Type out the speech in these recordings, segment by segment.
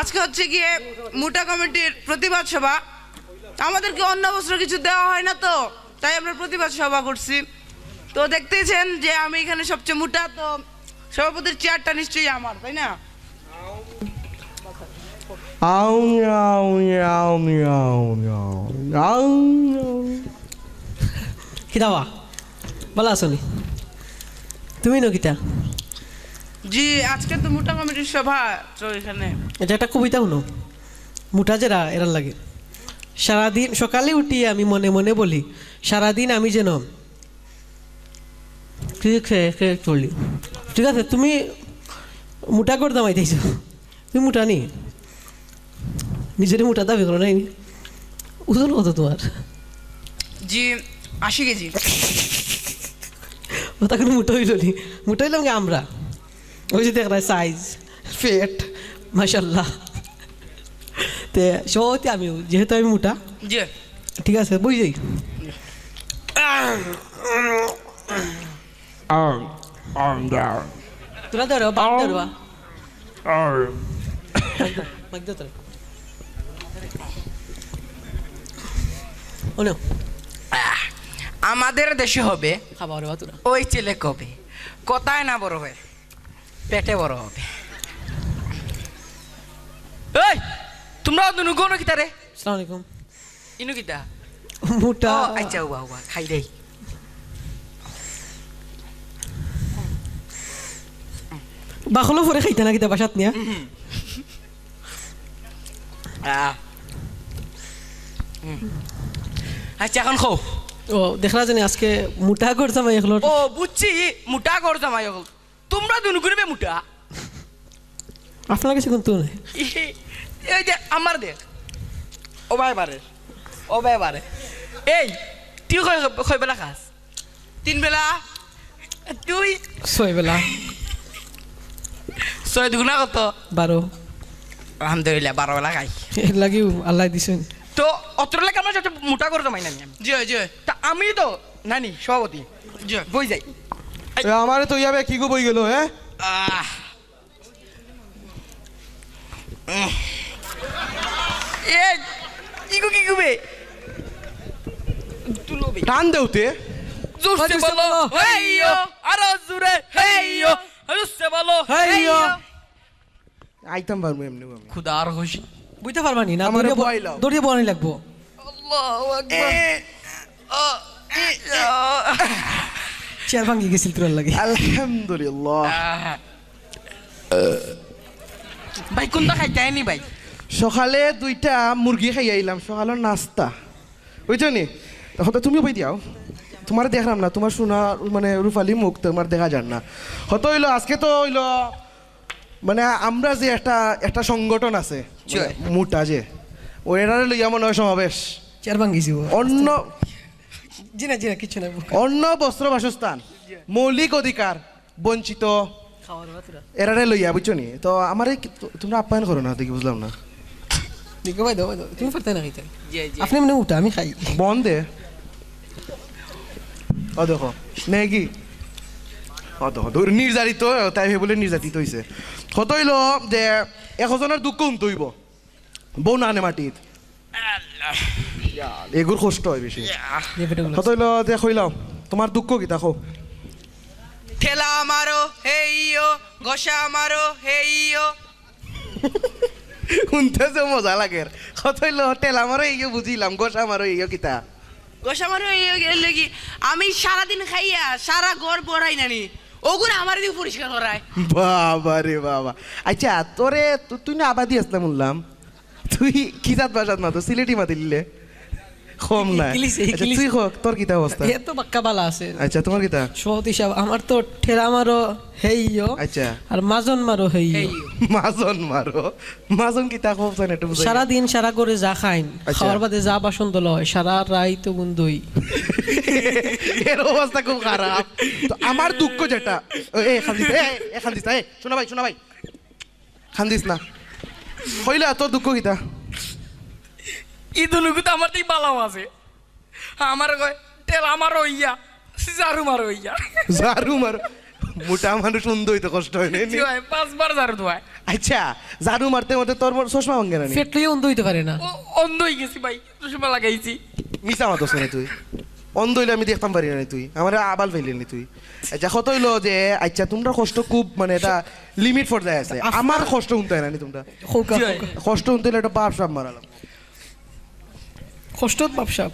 আজকে হচ্ছে গিয়ে মুটা কমিটির প্রতিবাদ সভা। আমাদেরকে অন্য বস্ত্র কিছু দেওয়া হয় না তো তাই আমরা প্রতিবাদ সভা করছি। তো দেখতেছেন যে আমি এখানে সবচেয়ে মোটা তো সভাপতির চেয়ারটা নিশ্চয়ই আমার তাই না? কিতাবা আছো নি তুমি নো কিতা? জি আজকে তো মোটা কমিটির সভা তো এখানে। এটা একটা কবিতা শুনো মুঠা যেরা এরার লাগে। সারাদিন সকালে উঠি আমি মনে মনে বলি সারাদিন আমি যেন চলি ঠিক আছে তুমি মোটা করে দামাইতেছ তুমি মোটা নি। নিজের মোটা দাবি করো নাই ওজন কত তোমার? জি আশি কেজি। ও তখন মোটা হইল নি মোটা হইলাম ওই যে দেখ সাইজ ফেট মাসাল্লাহ তে সত্যি আমিও যেহেতু আমি মোটা জি ঠিক আছে বুঝ যাই Arm, arm down. তোরা ধরো বাপ ধরবা আমাদের দেশে হবে খাবার তোরা ওই ছেলে কবে? কথায় না বড় হবে পেটে বড় হবে। এই তোমরা দুনু কোন কিতা রে? সালাম আলাইকুম। ইনু কিতা? মোটা। ও আচ্ছা উবা উবা খাই দেই। বাখলো পরে খাইতে না কিতা বাসাত নিয়া। আচ্ছা এখন খো ও দেখলা জানি আজকে মোটা করতাম এগুলো ও বুঝছি মোটা কর জামাই হল তোমরা দুনু করবে মোটা। আপনার কাছে কিন্তু নাই। এই যে আমার দেখ। ও ভাই বারে ও ভাই বারে। এই তুই কই কই বেলা খাস? তিন বেলা? তুই ছয় বেলা। ছয় দুগুণা কত? বারো। আলহামদুলিল্লাহ বারো বেলা খাই। লাগিও আল্লাহ দিছেন। তো অতর লেখা আমার মোটা করে নামি আমি জি জি তা আমি তো নানি সভাপতি। জি বই যাই। আমারে তো ইয়াবে কি বই গেল হ্যাঁ। এ কি গো কি গুবে টান দেউতে জোরসে বলো। বলো, হেইয়ো। আরও জোরে হেইয়ো। জোরসে বলো। হেইয়ো। আইতাম পারব এমনি আমি। খুদার খুশি বুঝতে পারবা নি না? আমারে দড়িয়ে ব- বয় দড়িয়ে বনি লাগবো। আল্লাহু আকবার। চেয়ার ভাঙি গেছিল তোর লাগে। আলহামদুলিল্লাহ। ভাই কোনটা খাইতে আইনি ভাই? সকালে দুইটা মুরগি খাই আইলাম সকালের নাস্তা। বুঝছ নি? হয়তো তুমিও পাই দিয়াও। তোমার দেখলাম না তোমার শোনা মানে রূপালি মুখ তোমার দেখা যান না। হয়তো হইল আজকে তো হইল মানে আমরা যে একটা একটা সংগঠন আছে মানে মোটা যে ওইটারে লইয়া মনে হয় সমাবেশ। চেয়ার ভাঙ্গিছি ও অন্য জি না জি না কিছু না অন্য বস্ত্র বাসস্থান মৌলিক অধিকার বঞ্চিত বা এরারে লইয়া বুঝছ নি তো আমার তোমরা আপ্যায়ন করো না দেখি বুঝলাম না তুমি পারতে না খাইতে আপনি মানে উঠা আমি খাই বন্ধে ও দেখো নেগি ও দেখো নির্যাতিত তাই ভেবে বলে নির্যাতিত হয়েছে কত হইল যে এশজনের দুঃখ উমত হইব বউ নানে মাটিত এগুর কষ্ট হয় বেশি। কত হইল যে কইলাম। তোমার দুঃখ কি দেখো? ঠেলা মারো হেইয়ো ঘষা মারো হেইয়ো শুনতে যে মজা লাগে। কত হইল টেলা মারো এই বুঝিলাম গোসা মারো এই কিতা? ঘষা মারো এলে কি আমি সারাদিন খাইয়া সারা ঘর পড়াই নানি। ওগুলো আমার দিয়ে পরিষ্কার করায়। বাবা রে বাবা। আচ্ছা তোরে তু- তুই না আবাদি আসলাম বললাম। তুই কি জাত বাসাত মাতো সিলেটি মাতিলে কম না আচ্ছা, তুই হোক তোর কিতা অবস্থা এ তো বাক্কা বালা আছে আচ্ছা তোমার কিতা হিসাব আমার তো ঠেলা মারো হেইয়ো আচ্ছা আর মাজন মারো হেইয়ো মাজন মারো মাজন কিতা খুব জানে একটু বুঝাই সারা দিন সারা করে যা খাইন। খাওয়ার বাদে যা বাসন দল হয় সারা রাই তো গুন্দই এর অবস্থা খুব খারাপ তো আমার দুঃখ যেটা এ খান্দিস এ এ খান্দিস না এ শোনা ভাই শোনা ভাই খান্দিস না হইলা তোর দুঃখ কিতা ই দুনুকু তো আমার তাই বালাও আছে। আমার কয় তেল আমার হইয়া জারু মার হইয়া। ঝাড়ু মার? মোটা মানুষ সুন্দর হইতে কষ্ট হয় না পাঁচবার জারু ধোয়ায় আচ্ছা ঝাড়ু মারতে মারতে তোর মোর চশমা ভাঙ্গে না? পেট লইয়া অন্ধ হইতে পারে না। অন্ধ হয়ে গেছি ভাই চশমা লাগাইছি। মিছা মাতস না তুই? অন্ধ হইলে আমি দেখতাম পারি না তুই? আমার আবাল ফেলি নি তুই? আচ্ছা কত হইল যে আচ্ছা তোমরা কষ্ট খুব মানে এটা লিমিট পর্যায়ে আছে। আমার কষ্ট শুনতে হয় না নি তোমরা। কষ্ট শুনতে হলে একটা বাপ সাপ মারালাম। কষ্ট ব্যবসা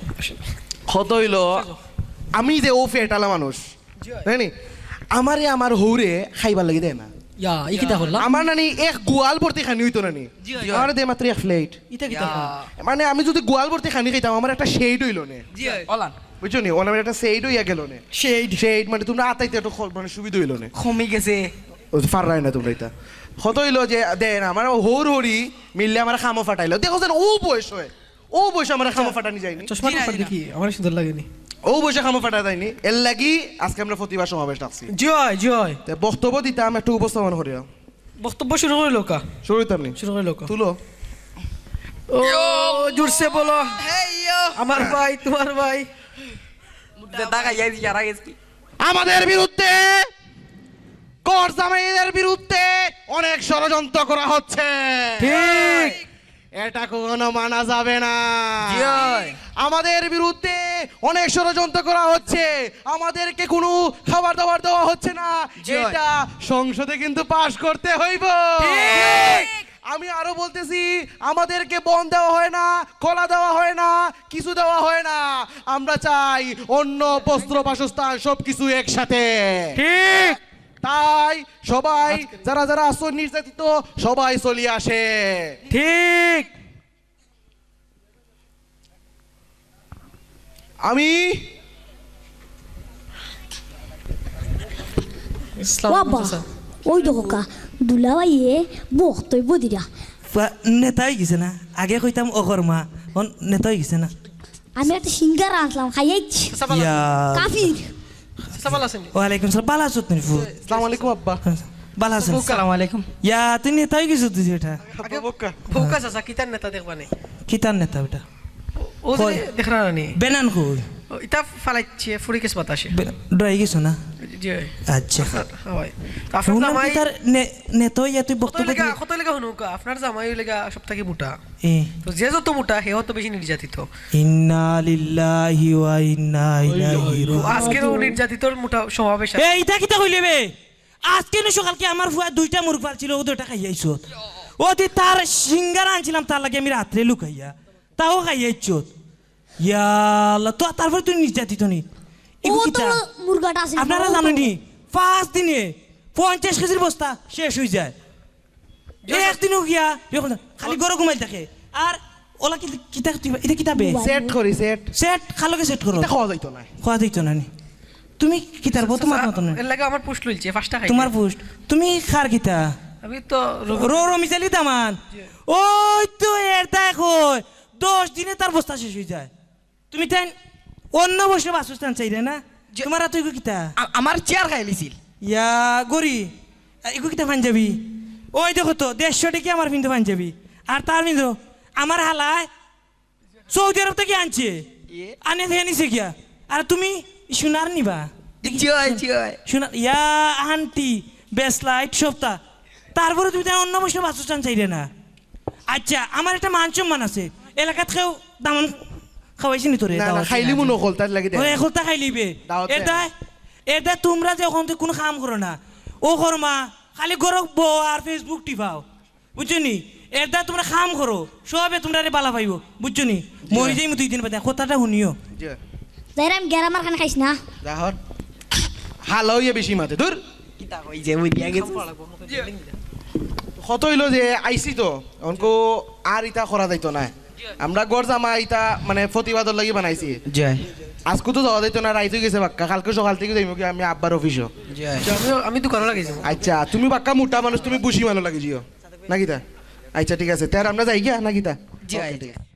কত হইল আমি যে ও ফেটালা মানুষ জানি আমারে আমার হৌরে খাইবার লাগি দেয় না। আমার নানি এক গোয়াল ভর্তি খানি হইতো নানি। আমার দে মাত্র এক প্লেট? মানে আমি যদি গোয়াল ভর্তি খানি খাইতাম আমার একটা শেড হইল নে। জি অলান। বুঝছ নি? ওনার একটা শেড হইয়া গেল নে। Shade. শেড মানে তোমরা আতাইতে একটু মানে সুবিধা হইল নে। কমে গেছে। না তোমরা এটা। কত হইল যে দেন আমার হৌর হরি মিললে আমার খামো ফাটাইলো। দেখো ও বয়স হয়। ও আমার খামো ফাটানি যায়নি। চশমা জি না, উপর জি না। দেখি আমার সুন্দর লাগেনি। ও খামো ফাটা যায়নি। এর লাগি আজকে আমরা প্রতিভা সমাবেশ ডাকছি। জয় জয়। তে বক্তব্য দিতাম একটু উপস্থাপন বক্তব্য শুরু করে লোকা। শুরু হইতাম শুরু করে লোকা। তুলো। ও জোরসে বলো। আমার ভাই তোমার ভাই। আমাদের বিরুদ্ধে কর জামাইদের বিরুদ্ধে অনেক ষড়যন্ত্র করা হচ্ছে। ঠিক। এটা কখনো মানা যাবে না। আমাদের বিরুদ্ধে অনেক ষড়যন্ত্র করা হচ্ছে। আমাদেরকে কোনো খাবার দাবার দেওয়া হচ্ছে না। এটা সংসদে কিন্তু পাশ করতে হইব। আমি আরও বলতেছি আমাদেরকে বন দেওয়া হয় না কলা দেওয়া হয় না কিছু দেওয়া হয় না। আমরা চাই অন্য বস্ত্র বাসস্থান সবকিছু একসাথে। ঠিক। তাই সবাই যারা যারা আসন নির্যাতিত সবাই চলিয়ে আসে। ঠিক। আমি বাবা ওই হয়ে গেছে না? আগে কইতাম অকর্মা হয়ে গেছে না? আমি একটা সিঙ্গার আনলাম খাইয়াইছি কাফির ওয়ালাইকুম সালাম বালা আছো তুমি ফু আসসালামু আলাইকুম আব্বা বালা আছেন আসসালামু আলাইকুম ইয়া তুই নেতা হয়ে গেছো তুই এটা বক্কা ফোকাস আছে কিতার নেতা দেখবা নে কিতার নেতা ওটা ও দেখরা নানি বেনান কই ইতা ফালাইছে ফুরি কেস বাতাসে ডরাই গেছো না? আচ্ছা। হয়। আপনার জামাই কিতার নে- নেতা হইয়া তুই বক্তব্য দিলি- কত লেগা আপনার জামাই লেগা সব থেকে মোটা। এ। তো যে যত মোটা হে বেশি নির্যাতিত। ইন্না লিল্লাহি ওয়া ইন্না ইলাইহি রাজিউন। আজকের ও নির্যাতিতর মোটা সমাবেশ আছে। এই বে? আজকে না সকালকে আমার ফুয়া দুইটা মুরগ পারছিল ও দুইটা খাইয়াইছ ও দি তার সিঙ্গারা আনছিলাম তার লাগে আমি রাত্রে লুকাইয়া। তাও খাইয়াইছ ইয়া আল্লাহ তো তারপর তুই নির্যাতিত নি। ও এগু তো মুরগাটা আছে আপনারা জানেনি পাঁচ দিনে পঞ্চাশ কেজির বস্তা শেষ হয়ে যায়। একদিনও গিয়া খালি গরম ঘুমাই থাকে। আর ওলা কি কিতা এটা কিতা বে? সেট করি সেট সেট খালোকে সেট করো। খাওয়া যাইতো না। খোয়া দিত না নি। তুমি কিতার বউ? তোমার মতো না এর লাগে আমার পুষ্ট লইছে ফার্স্টটা খাই তোমার পোস্ট তুমি খার কিতা আমি তো রো রো মিশালি দামান ওই তো এর দেখো দশ দিনে তার বস্তা শেষ হয়ে যায়। তুমি তাই অন্য বসে বাসস্থান চাইলে না? তোমার তুই কিতা আমার চেয়ার খাই লিছিল। ইয়া গরি এগু কিতা পাঞ্জাবি। ওই দেখো তো দেড়শো টাকি আমার কিন্তু পাঞ্জাবি। আর তার কিন্তু আমার হালায় সৌদি আরব থেকে আনছে। আনে দিয়ে নিছে গিয়া আর তুমি সোনার নিবা। হয় ইয়া আন্টি বেস্ট লাইট সপ্তাহ তারপরে তুমি তার অন্য বসে বাসস্থান চাইলে না? আচ্ছা আমার একটা মান সম্মান আছে। এলাকাত কেউ দামান খাওয়াইছি নি তোরে? না না? খাইলি মু নকল তার লাগি দেয় ওই এখলতা খাই লিবে দাওয়াতে। এটা এটা তোমরা যে ওখান থেকে কোনো কাম করো না ও করমা খালি গরক বো আর ফেসবুক টিপাও বুঝছ নি? এটা তোমরা কাম করো সবে তোমরা রে বালা পাইব বুঝছ নি? মরি যাই দুই দিন বাদে কথাটা শুনিও। যাই আমি গ্যারামার খান খাইছ না? যাহর হালো ইয়ে বেশি মাতে দূর কিতা কই যে বুঝিয়া গেছি। কত হইল যে আইসি তো। অনকো আর ইটা করা যাইতো না আমরা গড় জামা আইতা মানে প্রতিবাদর লাগি বানাইছি। জয়। আজকে তো যাওয়া যাইতো না রাইতে গেছে বাক্কা কালকে সকাল থেকে যাইব কি আমি আব্বার অফিসও আমি দোকানে লাগাইছি আচ্ছা তুমি বাক্কা মোটা মানুষ তুমি বুঝি মানুষ লাগি জিও নাকি তা আচ্ছা ঠিক আছে। তার আমরা যাই গিয়া নাকি তা জয়। Okay, ঠিক আছে।